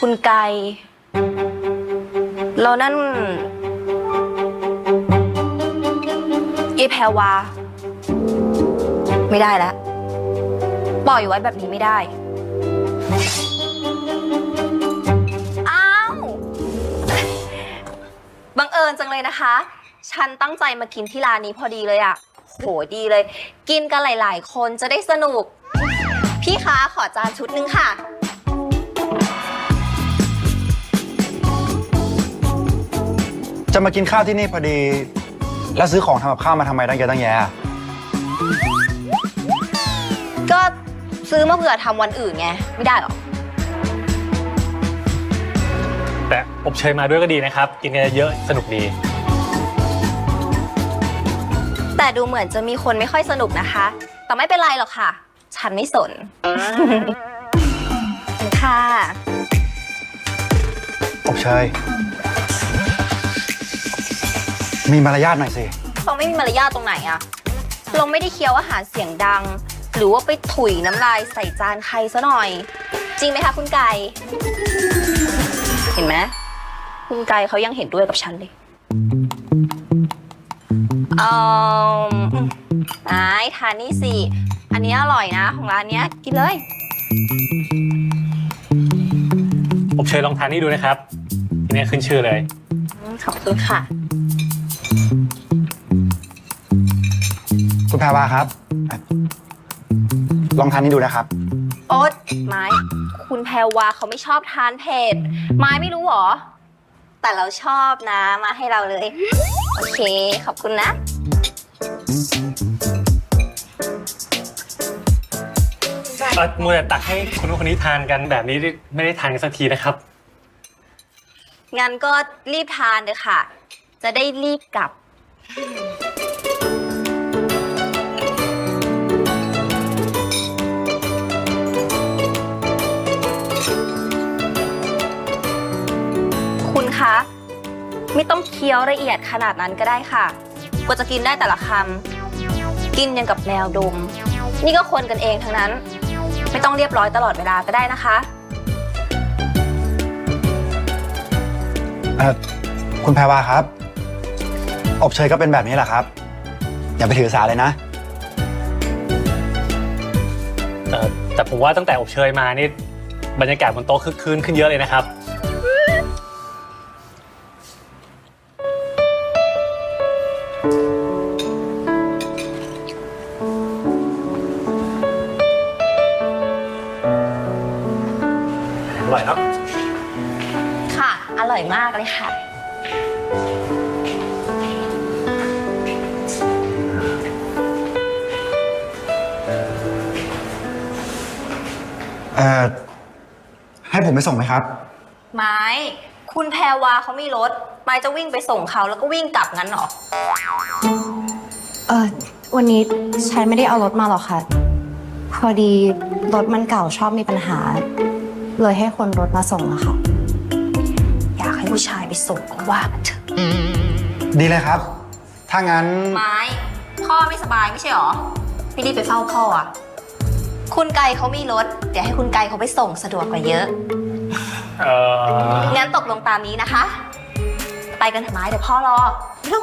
คุณไกเรานั่นยายแพรวา ไม่ได้แล้ว ปล่อยไว้แบบนี้ไม่ได้ อ้าว บังเอิญจังเลยนะคะ ฉันตั้งใจมากินที่ร้านนี้พอดีเลยอะ โหดีเลย กินกันหลาย ๆ คนจะได้สนุก พี่คะขอจานชุดหนึงค่ะ จะมากินข้าวที่นี่พอดี แล้วซื้อของทำกับข้าวมาทำไมตั้งเยอะตั้งแยะก็ซื้อมาเผื่อทำวันอื่นไง ไม่ได้หรอ แต่อบเชยมาด้วยก็ดีนะครับ กินกันเยอะๆสนุกดี แต่ดูเหมือนจะมีคนไม่ค่อยสนุกนะคะ แต่ไม่เป็นไรหรอกค่ะ ฉันไม่สนค่ะอบเชย มีมารยาทหน่อยสิเราไม่มีมารยาทตรงไหนอะเราไม่ได้เคี้ยวอาหารเสียงดัง หรือว่าไปถุยน้ำลายใส่จานใครซะหน่อย จริงไหมคะคุณไก่เห็นไหมคุณไก่เขายังเห็นด้วยกับฉันเลย เออไอ้ทานนี่สิ อันนี้อร่อยนะ ของร้านเนี้ยกินเลยอบเชยลองทานนี่ดูนะครับทีนี้ขึ้นชื่อเลยอืมขอบคุณค่ะ คุณแพรวาครับ ลองทานนี้ดูนะครับ โอ๊ตไม้ คุณแพรวาเขาไม่ชอบทานเผ็ดไม้ไม่รู้หรอ แต่เราชอบนะ มาให้เราเลย โอเค ขอบคุณนะ เออมัวแต่ตักให้คนนู้นคนนี้ทานกันแบบนี้ไม่ได้ทานกันสักทีนะครับ งั้นก็รีบทานเลยค่ะ จะได้รีบกลับ ไม่ต้องเคี้ยวละเอียดขนาดนั้นก็ได้ค่ะ กว่าจะกินได้แต่ละคำกินยังกับแมวดม นี่ก็คนกันเองทั้งนั้น ไม่ต้องเรียบร้อยตลอดเวลาก็ได้นะคะ เอ่อคุณแพรวาครับ อบเชยก็เป็นแบบนี้แหละครับ อย่าไปถือสาเลยนะ เอ่อแต่ผมว่าตั้งแต่อบเชยมานี่บรรยากาศบนโต๊ะคึกคืนขึ้นเยอะเลยนะครับ ร่อยเนาะค่ะ อร่อยมากเลยค่ะ เอ่อให้ผมไปส่งไหมครับ ไม้ คุณแพรวาเขามีรถ ไม้จะวิ่งไปส่งเขาแล้วก็วิ่งกลับงั้นเหรอ เออวันนี้ฉันไม่ได้เอารถมาหรอกค่ะ พอดีรถมันเก่าชอบมีปัญหา เลยให้คนรถมาส่งอะค่ะ อยากให้ผู้ชายไปส่งก็ว่ามันเถอะ ดีเลยครับ ถ้างั้น ไม้ พ่อไม่สบายไม่ใช่หรอไม่รีบไปเฝ้าพ่ออะคุณไกเขามีรถ เดี๋ยวให้คุณไกเขาไปส่งสะดวกกว่าเยอะ เอ่องั้นตกลงตามนี้นะคะ ไปกันเถอะไม้เดี๋ยวพ่อรอเร็ว